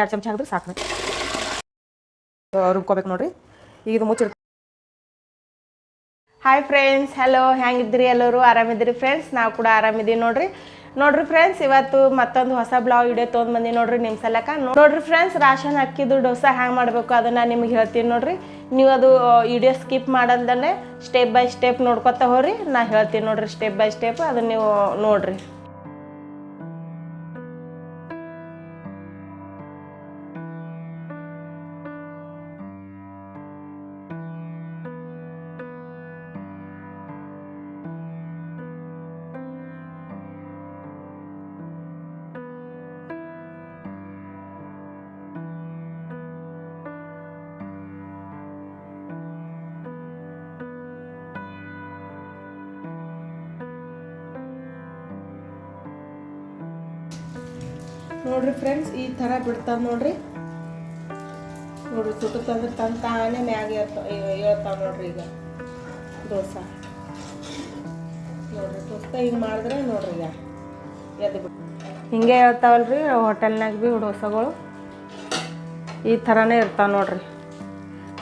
ಎರಡು ಚಮಚ ಹಾಕಿದ್ರೆ ಸಾಕು. ರುಬ್ಕೋಬೇಕು ನೋಡ್ರಿ. ಈಗ ಇದು ಮುಚ್ಚಿರ್ತೀವಿ ಹಾಯ್ ಫ್ರೆಂಡ್ಸ್ ಹಲೋ ಹೆಂಗಿದ್ರಿ ಎಲ್ಲರೂ? ಆರಾಮಿದ್ರಿ ಫ್ರೆಂಡ್ಸ್ ನಾವು ಕೂಡ ಆರಾಮಿದ್ದೀವಿ ನೋಡ್ರಿ. ನೋಡ್ರಿ ಫ್ರೆಂಡ್ಸ್ ಇವತ್ತು ಮತ್ತೊಂದು ಹೊಸ ಬ್ಲಾಗ್ ವಿಡಿಯೋ ತೊಗೊಂಡು ಬಂದಿ ನೋಡ್ರಿ ನಿಮ್ಮ ಸಲಕ. ನೋಡ್ರಿ ಫ್ರೆಂಡ್ಸ್ ರಾಶನ್ ಅಕ್ಕಿದು ಡೋಸಾ ಹ್ಯಾಂಗೆ ಮಾಡಬೇಕು ಅದನ್ನ ನಿಮ್ಗೆ ಹೇಳ್ತೀನಿ ನೋಡ್ರಿ. ನೀವು ಅದು ವಿಡಿಯೋ ಸ್ಕಿಪ್ ಮಾಡಲ್ದನೆ ಸ್ಟೆಪ್ ಬೈ ಸ್ಟೆಪ್ ನೋಡ್ಕೊತಾ ಹೋರಿ ನಾ ಹೇಳ್ತೀನಿ ನೋಡ್ರಿ ಸ್ಟೆಪ್ ಬೈ ಸ್ಟೆಪ್ ಅದನ್ನ ನೀವು ನೋಡ್ರಿ. ನೋಡ್ರಿ ಫ್ರೆಂಡ್ಸ್ ಈ ಥರ ಬಿಡ್ತಾವ ನೋಡ್ರಿ. ನೋಡ್ರಿ ತುಟ್ಟುತ್ತಂದ್ರೆ ತಂದು ತಾನೇ ಮ್ಯಾಗ ಹೇಳ್ತಾವ ನೋಡ್ರಿ ಈಗ. ದೋಸೆ. ನೋಡ್ರಿ ದೋಸ್ತ ಹಿಂಗೆ ಮಾಡಿದ್ರೆ ನೋಡ್ರಿ ಈಗ. ಎದ್ದು ಬಿಟ್ಟು ಹಿಂಗೆ ಹೇಳ್ತಾವಲ್ರಿ, ಹೋಟೆಲ್ನಾಗ ಭೀ ದೋಸೆಗಳು. ಈ ಥರನೇ ಇರ್ತಾವ ನೋಡ್ರಿ.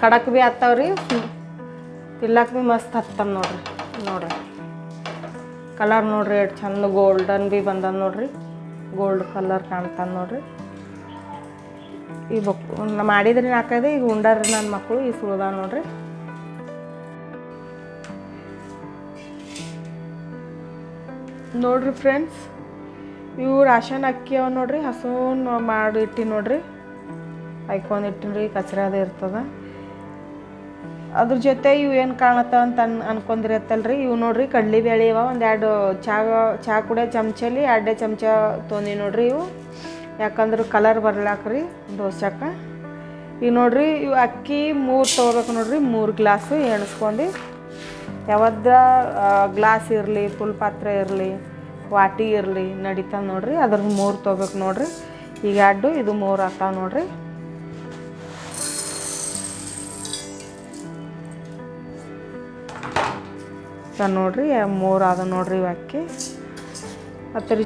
ಕಡಕ್ ಭೀ ಹತ್ತಾವ್ರಿ ತಿಲ್ಲಕ್ಕೆ ಭೀ ಮಸ್ತ್ ಹತ್ತಾವ ನೋಡ್ರಿ. ನೋಡ್ರಿ. ಕಲರ್ ನೋಡ್ರಿ, ಎಷ್ಟು ಚಂದ ಗೋಲ್ಡನ್ ಭೀ ಬಂದದ ನೋಡ್ರಿ. ಗೋಲ್ಡ್ ಕಲರ್ ಕಾಣ್ತಾನೆ ನೋಡ್ರಿ. ಈ ಬಕ್ ಮಾಡಿದ್ರೆ ನಾಲ್ಕೈದು ಈಗ ಉಂಡಾರ್ರಿ ನನ್ನ ಮಕ್ಕಳು ಈ ಸುಳದ ನೋಡ್ರಿ. ನೋಡ್ರಿ ಫ್ರೆಂಡ್ಸ್ ಇವು ರಾಶನ್ ಅಕ್ಕಿ ಅವ ನೋಡ್ರಿ ಹಸು ಮಾಡಿ ಇಟ್ಟಿ ನೋಡ್ರಿ. ಹಾಯ್ಕೊಂಡು ಇಟ್ಟಿನ್ರಿ ಕಚ್ರ ಅದೇ ಇರ್ತದ. ಅದ್ರ ಜೊತೆ ಇವು ಏನು ಕಾಣತ್ತಾವ ಅಂತ ಅನ್ ಅನ್ಕೊಂಡಿರತ್ತಲ್ರಿ, ಇವು ನೋಡ್ರಿ ಕಡ್ಲಿ ಬೇಳೆ ಇವ ಒಂದು ಎರಡು ಚಾ ಚಾ ಕುಡಿಯೋ ಚಮಚಲಿ ಎರಡೇ ಚಮಚ ತೊಂದಿ ನೋಡ್ರಿ ಇವು. ಯಾಕಂದ್ರೆ ಕಲರ್ ಬರ್ಲಾಕ್ರಿ ದೋಸೆಕ್ಕ ಈಗ ನೋಡ್ರಿ ಇವು ಅಕ್ಕಿ ಮೂರು ತೊಗೋಬೇಕು ನೋಡ್ರಿ, ಮೂರು ಗ್ಲಾಸು ಎಣಿಸ್ಕೊಂಡು. ಯಾವ್ದ ಗ್ಲಾಸ್ ಇರಲಿ ಫುಲ್ ಪಾತ್ರೆ ಇರಲಿ, ವಾಟಿ ಇರಲಿ ನಡೀತಾವ ನೋಡ್ರಿ ಅದ್ರ ಮೂರು ತೊಗೋಬೇಕು ನೋಡ್ರಿ. ಈಗ ಎರಡು, ಇದು ಮೂರು ಆಗ್ತಾವೆ ನೋಡ್ರಿ. ಇದ ನೋಡ್ರಿ ಮೂರು ಅದ ನೋಡ್ರಿ ಇವಕ್ಕೆ ಅದ್ರ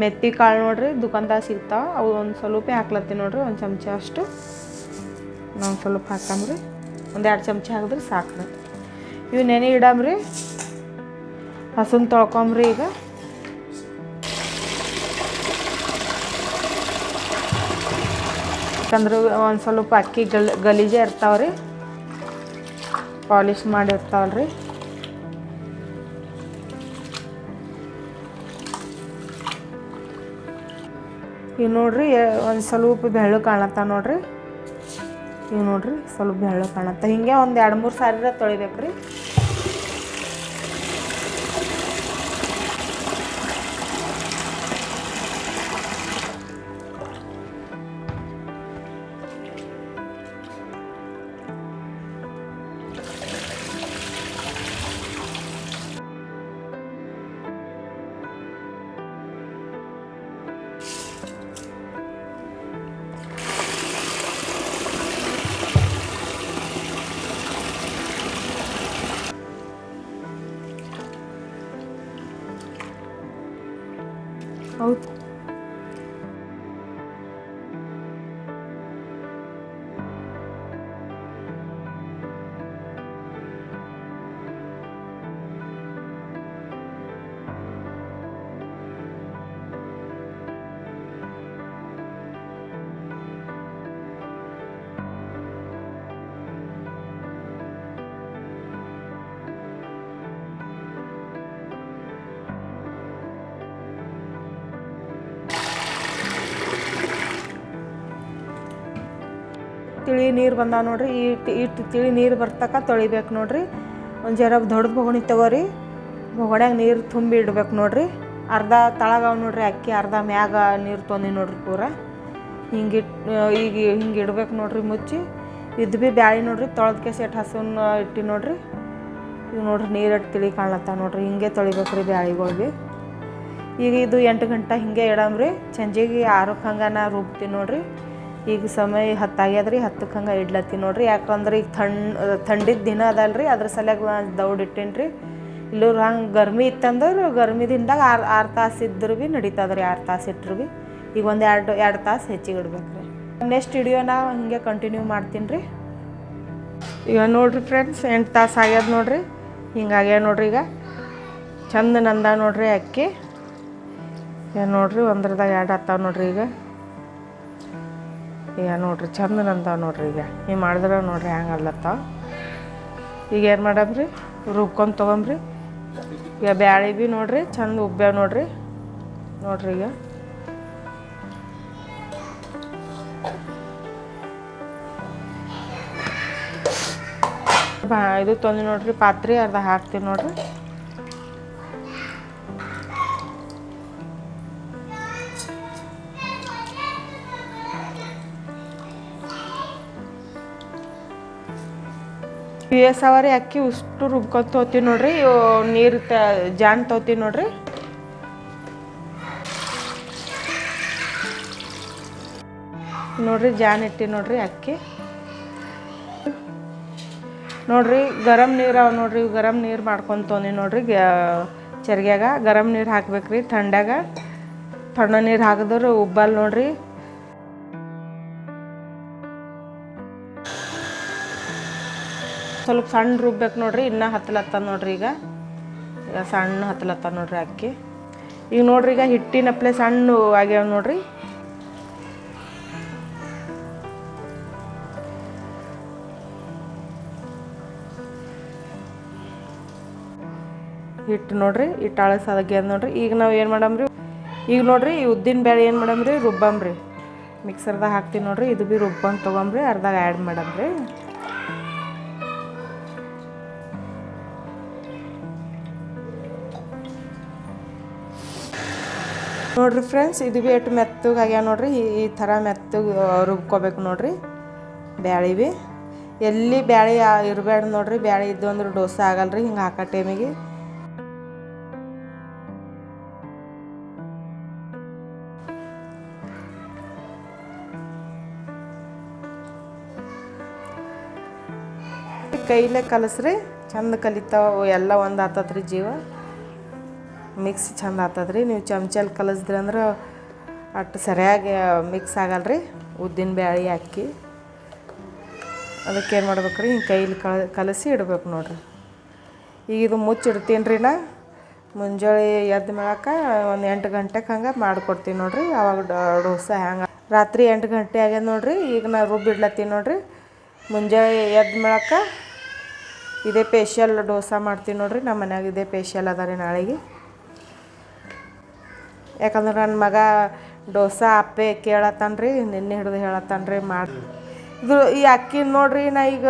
ಮೆತ್ತಿ ಕಾಳು ನೋಡ್ರಿ, ದುಕಾನ್ದಾಗ ಸಿಗ್ತಾವ. ಅವು ಒಂದು ಸ್ವಲ್ಪ ಹಾಕ್ಲತ್ತಿ ನೋಡ್ರಿ, ಒಂದು ಚಮಚ ಅಷ್ಟು. ನಾವು ಸ್ವಲ್ಪ ಹಾಕಂಬ್ರಿ. ಒಂದು ಎರಡು ಚಮಚ ಹಾಕಿದ್ರೆ ಸಾಕ್ರಿ. ಇವು ನೆನೆ ಇಡಮ್ರಿ. ಹಸುನ್ ತೊಳ್ಕೊಂಬ್ರಿ ಈಗ. ಯಾಕಂದ್ರೆ ಒಂದು ಸ್ವಲ್ಪ ಅಕ್ಕಿ ಗಲ್, ಗಲೀಜೆ ಇರ್ತಾವ್ರಿ. ಪಾಲಿಶ್ ಮಾಡಿರ್ತಾವಲ್ರಿ ಇವು ನೋಡ್ರಿ ಒಂದು ಸ್ವಲ್ಪ ಬೆಳ್ಳು ಕಾಣತ್ತ ನೋಡ್ರಿ. ಇವು ನೋಡ್ರಿ, ಸ್ವಲ್ಪ ಬೆಳ್ಳು ಕಾಣತ್ತ. ಹಿಂಗೆ ಒಂದು ಎರಡು ಮೂರು ಸಾರಿ ತೊಳಿಬೇಕ್ರಿ. ಹೌದು ತಿಳಿ ನೀರು ಬಂದಾವ ನೋಡ್ರಿ. ಈ ಇಟ್ಟು ತಿಳಿ ನೀರು ಬರ್ತಕ ತೊಳಿಬೇಕು ನೋಡ್ರಿ. ಒಂದು ಜರ ದೊಡ್ಡ ಬೊಗಣಿ ತಗೋರಿ. ಬೊಗಣ್ಯಾಗ ನೀರು ತುಂಬಿ ಇಡ್ಬೇಕು ನೋಡ್ರಿ. ಅರ್ಧ ತಳಗವ ನೋಡ್ರಿ ಅಕ್ಕಿ, ಅರ್ಧ ಮ್ಯಾಗ ನೀರು ತೊಂದಿ ನೋಡ್ರಿ ಪೂರ. ಹಿಂಗೆ ಇಟ್, ಈಗ ಹಿಂಗೆ ಇಡ್ಬೇಕು ನೋಡ್ರಿ ಮುಚ್ಚಿ. ಇದು ಭೀ ಬ್ಯಾಳಿ ನೋಡ್ರಿ ತೊಳೆದ್ಕೆ ಸೆಟ್ ಹಸುನ ಇಟ್ಟು ನೋಡ್ರಿ. ಇದು ನೋಡ್ರಿ ನೀರು ತಿಳಿ ಕಾಣ್ಲತ್ತ ನೋಡ್ರಿ. ಹಿಂಗೆ ತೊಳಿಬೇಕು ರೀ ಬ್ಯಾಳಿಗಳು ಭೀ ಈಗ ಇದು ಎಂಟು ಗಂಟೆ ಹಿಂಗೆ ಇಡಮ್ರಿ ಸಂಜೆಗೆ ಆರಕ್ಕೆ ಹಂಗೆ ನಾ ರುಬ್ತೀನಿ ನೋಡ್ರಿ. ಈಗ ಸಮಯ ಹತ್ತಾಗ್ಯದ್ರಿ ಹತ್ತಕ್ಕೆ ಹಂಗೆ ಇಡ್ಲತ್ತೀನಿ ನೋಡ್ರಿ. ಯಾಕಂದ್ರೆ ಈಗ ಥಂಡ್, ಥಂಡಿದ ದಿನ ಅದಲ್ರಿ, ಅದ್ರ ಸಲುವಾಗಿ ನಾನು ದೌಡ್ ಇಟ್ಟೀನಿ ರೀ ಇಲ್ಲೂರು ಹಂಗೆ ಗರ್ಮಿ ಇತ್ತಂದ್ರೆ ಗರ್ಮಿ ದಿನದಾಗ ಆರು ಆರು ತಾಸು ಇದ್ರು ಭೀ ನಡೀತದ ರೀ ಆರು ತಾಸು ಇಟ್ಟರು ಭೀ ಈಗ ಒಂದು ಎರಡು ಎರಡು ತಾಸು ಹೆಚ್ಚಿಗೆ ಇಡ್ಬೇಕು ರೀ ನೆಕ್ಸ್ಟ್ ವಿಡಿಯೋನ ಹಿಂಗೆ ಕಂಟಿನ್ಯೂ ಮಾಡ್ತೀನಿ ರೀ ಈಗ ನೋಡ್ರಿ ಫ್ರೆಂಡ್ಸ್ ಎಂಟು ತಾಸು ಆಗ್ಯದ ನೋಡ್ರಿ. ಹಿಂಗಾಗ್ಯದ ನೋಡ್ರಿ ಈಗ. ಚಂದ ನಂದ ನೋಡ್ರಿ ಅಕ್ಕಿ. ಈಗ ನೋಡ್ರಿ ಒಂದ್ರದಾಗ ಎರಡು ಹತ್ತಾವ ನೋಡ್ರಿ ಈಗ. ಈಗ ನೋಡ್ರಿ ಚಂದ ನಂತಾವ ನೋಡ್ರಿ ಈಗ. ನೀವು ಮಾಡಿದ್ರೆ ನೋಡ್ರಿ ಹ್ಯಾಂಗೆ ಅಲ್ಲತ್ತಾವ ಈಗ ಏನು ಮಾಡಮ್ರಿ? ರುಬ್ಕೊಂಡು ತೊಗೊಂಬ್ರಿ. ಈಗ ಬ್ಯಾಳಿ ಬಿ ನೋಡ್ರಿ, ಚಂದ ಉಬ್ಬ್ಯಾವ ನೋಡ್ರಿ. ನೋಡ್ರಿ ಈಗ. ಬಾ, ಇದು ತೊಂದ್ರೆ ನೋಡ್ರಿ, ಪಾತ್ರೆ ಅರ್ಧ ಹಾಕ್ತೀವಿ ನೋಡ್ರಿ. ಎಸ್ ಅವರಿ ಅಕ್ಕಿ ಉಷ್ಟು ರುಬ್ಕೊಂಡ್ ತೊಗೋತೀವಿ ನೋಡ್ರಿ ನೀರು ತ ಜಾನ್ ತೋತೀವಿ ನೋಡ್ರಿ. ನೋಡ್ರಿ ಜಾನ್ ಇಟ್ಟಿ ನೋಡ್ರಿ ಅಕ್ಕಿ. ನೋಡ್ರಿ, ಗರಂ ನೀರು ಅವ ನೋಡ್ರಿ ಗರಂ ನೀರು ಮಾಡ್ಕೊಂಡ್ ತೊಗೊಂಡಿ ನೋಡ್ರಿ ಗ್ಯಾ- ಚರ್ಗ್ಯಾಗ. ಗರಂ ನೀರು ಹಾಕ್ಬೇಕ್ರಿ, ಥಂಡ್ಯಾಗ. ತಣ್ಣ ನೀರು ಹಾಕಿದ್ರೆ ಉಬ್ಬಲ್ ನೋಡ್ರಿ. ಸ್ವಲ್ಪ ಸಣ್ಣ ರುಬ್ಬೇಕು ನೋಡ್ರಿ, ಇನ್ನೂ ಹತ್ತಲತ್ತ ನೋಡ್ರಿ ಈಗ. ಈಗ ಸಣ್ಣ ಹತ್ತಲತ್ತ ನೋಡ್ರಿ ಅಕ್ಕಿ. ಈಗ ನೋಡ್ರಿ ಈಗ ಹಿಟ್ಟಿನಪ್ಲೆ ಸಣ್ಣ ಆಗ್ಯಾವ ನೋಡ್ರಿ. ಹಿಟ್ಟು ನೋಡ್ರಿ, ಹಿಟ್ಟು ಅಳಸದಾಗ್ಯದ ನೋಡ್ರಿ. ಈಗ ನಾವು ಏನು ಮಾಡಮ್ರಿ? ಈಗ ನೋಡ್ರಿ, ಈ ಉದ್ದಿನ ಬೇಳೆ ಏನು ಮಾಡಮ್ರಿ? ರುಬ್ಬಂಬ್ರಿ ಮಿಕ್ಸರ್ದಾಗ ಹಾಕ್ತೀವಿ ನೋಡ್ರಿ, ಇದು ಭೀ ರುಬ್ಬಂದು ತೊಗೊಂಬ್ರಿ, ಅರ್ಧಾಗ ಆ್ಯಡ್ ಮಾಡಮ್ರಿ. ನೋಡ್ರಿ ಫ್ರೆಂಡ್ಸ್ ಇದು ಭೀ ಎಷ್ಟು ಮೆತ್ತಗೆ ಆಗ್ಯಾವ ನೋಡ್ರಿ. ಈ- ಥರ ಮೆತ್ತಗೆ ರುಬ್ಕೋಬೇಕು ನೋಡ್ರಿ. ಬ್ಯಾಳಿ ಭೀ ಎಲ್ಲಿ ಬ್ಯಾಳಿ ಇರಬೇಡ ನೋಡ್ರಿ. ಬ್ಯಾಳಿ ಇದ್ದು ಅಂದ್ರೆ ಡೋಸೆ ಆಗಲ್ರಿ ಹಿಂಗೆ ಹಾಕೋ ಟೈಮಿಗೆ ಕೈಲೇ ಕಲಸ್ರಿ. ಚಂದ ಕಲಿತಾವ. ಎಲ್ಲ ಒಂದು ಆತತ್ರಿ ಜೀವ. ಮಿಕ್ಸ್ ಚಂದ ರೀ ನೀವು ಚಮಚಲ್ಲಿ ಕಲಿಸಿದ್ರಿ ಅಂದ್ರೆ ಅಷ್ಟು ಸರಿಯಾಗಿ ಮಿಕ್ಸ್ ಆಗಲ್ರಿ. ಉದ್ದಿನ ಬ್ಯಾಳಿ ಅಕ್ಕಿ. ಅದಕ್ಕೆ ಏನು ಮಾಡ್ಬೇಕ್ರಿ? ಹಿಂಗೆ ಕೈಲಿ ಕಲ ಕಲಸಿ ಇಡ್ಬೇಕು ನೋಡ್ರಿ. ಈಗ ಇದು ಮುಚ್ಚಿಡ್ತೀನಿ ರೀ ನಾ. ಮುಂಜಾನೆ ಎದ್ದ ಮೇಳಕ ಒಂದು ಎಂಟು ಗಂಟೆಗೆ ಹಂಗೆ ಮಾಡಿಕೊಡ್ತೀನಿ ನೋಡ್ರಿ. ಅವಾಗ ಡೋಸೆ ಹ್ಯಾಂಗೆ. ರಾತ್ರಿ ಎಂಟು ಗಂಟೆ ಆಗ್ಯದ ನೋಡ್ರಿ. ಈಗ ನಾ ರುಬ್ಬಿಡ್ಲತ್ತೀನಿ ನೋಡ್ರಿ. ಮುಂಜಾನೆ ಎದ್ದ ಮೇಳಕ ಇದೇ ಪೇಶಿಯಲ್ ಡೋಸಾ ಮಾಡ್ತೀನಿ ನೋಡ್ರಿ. ನಮ್ಮ ಮನ್ಯಾಗ ಇದೇ ಪೇಶಿಯಲ್ ಅದ ರೀ ನಾಳೆಗೆ. ಯಾಕಂದ್ರೆ ನನ್ನ ಮಗ ಡೋಸಾ ಅಪ್ಪೆ ಕೇಳತ್ತಾನ ರೀ ನಿನ್ನೆ ಹಿಡಿದು ಹೇಳತ್ತಾನ ರೀ ಮಾಡಿ ಇದು ಈ ಅಕ್ಕಿ ನೋಡ್ರಿ, ನಾ ಈಗ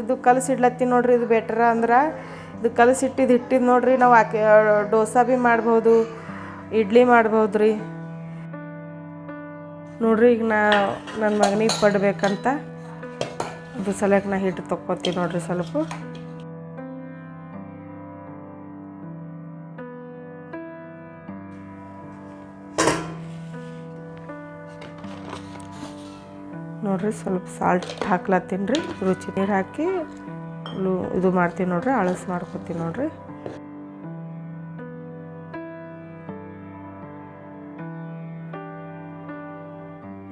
ಇದು ಕಲಸಿಡ್ಲತ್ತೀನಿ ನೋಡ್ರಿ, ಇದು ಬೆಟ್ರ ಅಂದ್ರೆ ಇದು ಕಲಸಿಟ್ಟಿದ್ದು ಹಿಟ್ಟಿದ್ದು ನೋಡ್ರಿ, ನಾವು ಅಕ್ಕಿ ಡೋಸೆ ಭೀ ಮಾಡ್ಬೋದು, ಇಡ್ಲಿ ಮಾಡ್ಬೋದು ರೀ ನೋಡ್ರಿ, ಈಗ ನಾ ನನ್ನ ಮಗನಿಗೆ ಪಡ್ಬೇಕಂತ ಇದು ಸಲಕ್ಕೆ ನಾ ಹಿಟ್ಟು ತೊಕ್ಕೊತೀನಿ ನೋಡ್ರಿ ಸ್ವಲ್ಪ. ನೋಡ್ರಿ, ಸ್ವಲ್ಪ ಸಾಲ್ಟ್ ಹಾಕ್ಲತ್ತೀನಿ ರೀ, ರುಚಿ ನೀರು ಹಾಕಿ ಇದು ಮಾಡ್ತೀನಿ ನೋಡ್ರಿ, ಅಳಸ್ ಮಾಡ್ಕೊತೀನಿ ನೋಡ್ರಿ.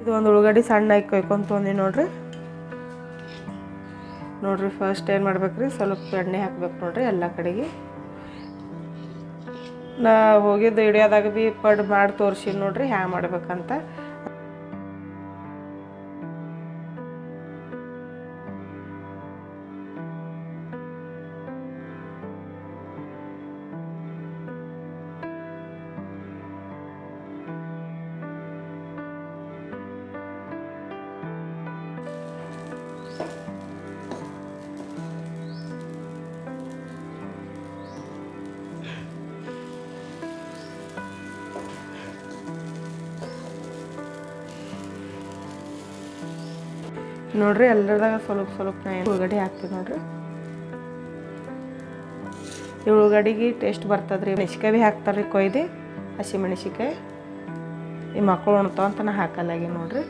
ಇದು ಒಂದು ಉಳ್ಳಾಗಡ್ಡಿ ಸಣ್ಣಾಗಿ ಕೊಯ್ಕೊಂತ ತೊಂದಿ ನೋಡ್ರಿ. ನೋಡ್ರಿ ಫಸ್ಟ್ ಏನು ಮಾಡ್ಬೇಕ್ರಿ, ಸ್ವಲ್ಪ ಎಣ್ಣೆ ಹಾಕ್ಬೇಕು ನೋಡ್ರಿ, ಎಲ್ಲ ಕಡೆಗೆ. ನಾ ಹೋಗಿದ್ದು ಹಿಡಿಯೋದಾಗ ಭೀ ಪಡ್ ಮಾಡಿ ತೋರಿಸಿ ನೋಡ್ರಿ ಹ್ಯಾಂಗೆ ಮಾಡ್ಬೇಕಂತ. ನೋಡ್ರಿ, ಎಲ್ಲರದಾಗ ಸ್ವಲ್ಪ ಸ್ವಲ್ಪ ನಾ ಏನು ಹಾಕ್ತೀವಿ ನೋಡ್ರಿ. ಈ ಉಳ್ಳಾಗಡ್ಡಿಗೆ ಟೇಸ್ಟ್ ಬರ್ತದ್ರಿ. ಮೆಣಸಿಕಾಯಿ ಭೀ ಹಾಕ್ತಾರೆ ರೀ ಕೊಯ್ದು ಹಸಿಮೆಣಸಿಕಾಯಿ ಈ ಮಕ್ಕಳು ಉಣ್ತಾವ ಅಂತ ನಾ ಹಾಕಲ್ಲಾಗಿ ನೋಡ್ರಿ.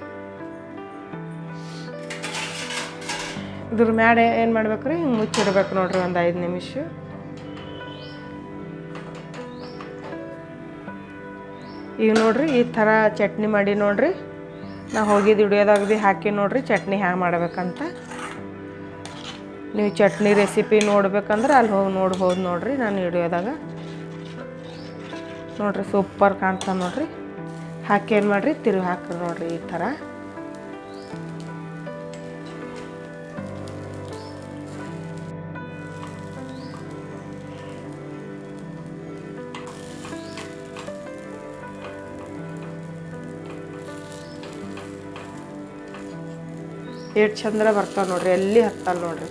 ಇದ್ರ ಮ್ಯಾಡೆ ಏನು ಮಾಡ್ಬೇಕು ರೀ ಹಿಂಗೆ ಮುಚ್ಚಿಡ್ಬೇಕು ನೋಡ್ರಿ ಒಂದು ಐದು ನಿಮಿಷ. ಈಗ ನೋಡ್ರಿ, ಈ ಥರ ಚಟ್ನಿ ಮಾಡಿ ನೋಡ್ರಿ. ನಾ ಹೋಗಿದ್ದು ಹಿಡಿಯೋದಾಗ ಭೀ ಹಾಕಿ ನೋಡ್ರಿ, ಚಟ್ನಿ ಹ್ಯಾಂಗೆ ಮಾಡ್ಬೇಕಂತ. ನೀವು ಚಟ್ನಿ ರೆಸಿಪಿ ನೋಡ್ಬೇಕಂದ್ರೆ ಅಲ್ಲಿ ಹೋಗಿ ನೋಡ್ಬೋದು ನೋಡ್ರಿ ನಾನು ಹಿಡಿಯೋದಾಗ. ನೋಡ್ರಿ ಸೂಪರ್ ಕಾಣ್ತಾನೆ ನೋಡ್ರಿ. ಹಾಕಿ ಏನು ಮಾಡಿರಿ? ತಿರುವಿ ಹಾಕ್ರಿ ನೋಡ್ರಿ ಈ ಥರ. ಎಷ್ಟು ಚಂದ್ರ ಬರ್ತಾವೆ ನೋಡ್ರಿ ಎಲ್ಲಿ ಹತ್ತಲ್ಲ ನೋಡ್ರಿ.